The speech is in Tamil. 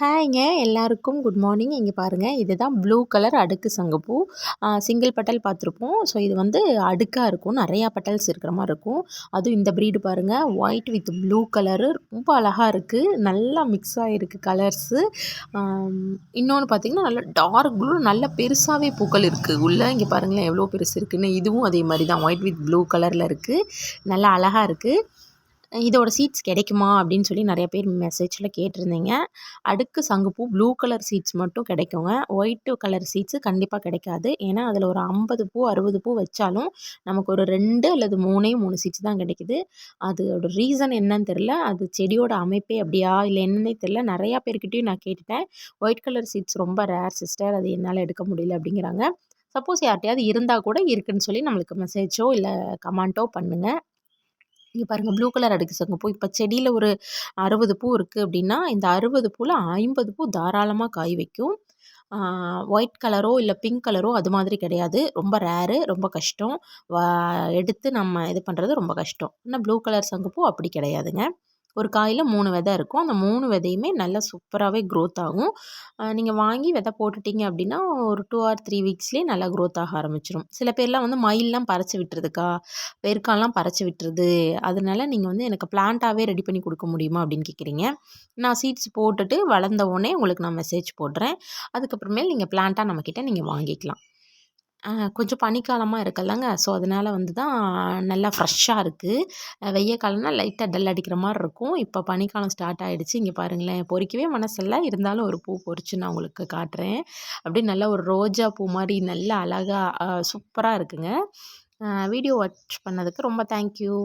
ஹாய்ங்க எல்லாருக்கும் குட் மார்னிங். இங்கே பாருங்கள் இதுதான் ப்ளூ கலர் அடுக்கு சங்கப்பூ. சிங்கிள் பட்டல் பார்த்துருப்போம். ஸோ இது வந்து அடுக்காக இருக்கும். நிறையா பட்டல்ஸ் இருக்கிற மாதிரி இருக்கும். அதுவும் இந்த ப்ரீடு பாருங்கள் ஒயிட் வித் ப்ளூ கலரு ரொம்ப அழகாக இருக்குது நல்லா மிக்ஸ் ஆகிருக்கு கலர்ஸு இன்னொன்று பார்த்திங்கன்னா நல்லா டார்க் ப்ளூ நல்ல பெருசாகவே பூக்கள் இருக்குது உள்ளே இங்கே பாருங்களேன் எவ்வளோ பெருசு இருக்குன்னு. இதுவும் அதே மாதிரி தான் ஒயிட் வித் ப்ளூ கலரில் இருக்குது நல்லா அழகாக இருக்குது இதோட சீட்ஸ் கிடைக்குமா? அப்படின்னு சொல்லி நிறைய பேர் மெசேஜில் கேட்டிருந்தீங்க. அடுக்கு சங்குப்பூ ப்ளூ கலர் சீட்ஸ் மட்டும் கிடைக்குங்க. ஒயிட்டு கலர் சீட்ஸு கண்டிப்பாக கிடைக்காது. ஏன்னா அதில் ஒரு ஐம்பது பூ அறுபது பூ வச்சாலும் நமக்கு ஒரு ரெண்டு அல்லது மூணே மூணு சீட்ஸ் தான் கிடைக்குது. அதோட ரீசன் என்னன்னு தெரில அது செடியோட அமைப்பே அப்படியா இல்லை என்னன்னே தெரில நிறையா பேர்கிட்டையும் நான் கேட்டுட்டேன். ஒயிட் கலர் சீட்ஸ் ரொம்ப ரேர் சிஸ்டர் அது என்னால் எடுக்க முடியல அப்படிங்கிறாங்க. சப்போஸ் யார்ட்டையாவது இருந்தால் கூட இருக்குன்னு சொல்லி நம்மளுக்கு மெசேஜோ இல்லை கமெண்ட்டோ பண்ணுங்கள் இங்கே பாருங்கள் ப்ளூ கலர் அடுக்கு சங்குப்பூ இப்போ செடியில் ஒரு அறுபது பூ இருக்குது அப்படின்னா இந்த அறுபது பூவில் ஐம்பது பூ தாராளமாக காய் வைக்கும். ஒயிட் கலரோ இல்லை பிங்க் கலரோ அது மாதிரி கிடையாது. ரொம்ப ரேரு ரொம்ப கஷ்டம். எடுத்து நம்ம இது பண்ணுறது ரொம்ப கஷ்டம். ஆனால் ப்ளூ கலர் சங்குப்பூ அப்படி கிடையாதுங்க. ஒரு காயில் மூணு விதை இருக்கும். அந்த மூணு விதையுமே நல்லா சூப்பராகவே க்ரோத் ஆகும். நீங்கள் வாங்கி விதை போட்டுட்டிங்க அப்படின்னா ஒரு டூ ஆர் த்ரீ வீக்ஸ்லேயே நல்லா க்ரோத் ஆக ஆரம்பிச்சிடும் சில பேர்லாம் வந்து மயிலெலாம் பறச்சு விட்டுறதுக்கா? பெருக்காலாம் பறச்சு விட்டுருது அதனால நீங்கள் வந்து எனக்கு பிளான்ட்டாகவே ரெடி பண்ணி கொடுக்க முடியுமா அப்படின்னு கேட்குறீங்க. நான் சீட்ஸ் போட்டுட்டு வளர்ந்த உடனே உங்களுக்கு நான் மெசேஜ் போடுறேன். அதுக்கப்புறமேல் நீங்கள் பிளான்ட்டாக நம்மக்கிட்ட நீங்கள் வாங்கிக்கலாம். கொஞ்சம் பனிக்காலமாக இருக்குல்லங்க ஸோ அதனால் வந்து தான் நல்லா ஃப்ரெஷ்ஷாக இருக்குது வெய்ய காலம்னா லைட்டாக டல் அடிக்கிற மாதிரி இருக்கும். இப்போ பனிக்காலம் ஸ்டார்ட் ஆகிடுச்சு இங்கே பாருங்களேன் பொறிக்கவே மனசில்ல. இருந்தாலும் ஒரு பூ பொறிச்சு நான் உங்களுக்கு காட்டுறேன். அப்படியே நல்லா ஒரு ரோஜா பூ மாதிரி நல்லா அழகாக சூப்பராக இருக்குங்க. வீடியோ வாட்ச் பண்ணதுக்கு ரொம்ப தேங்க்யூ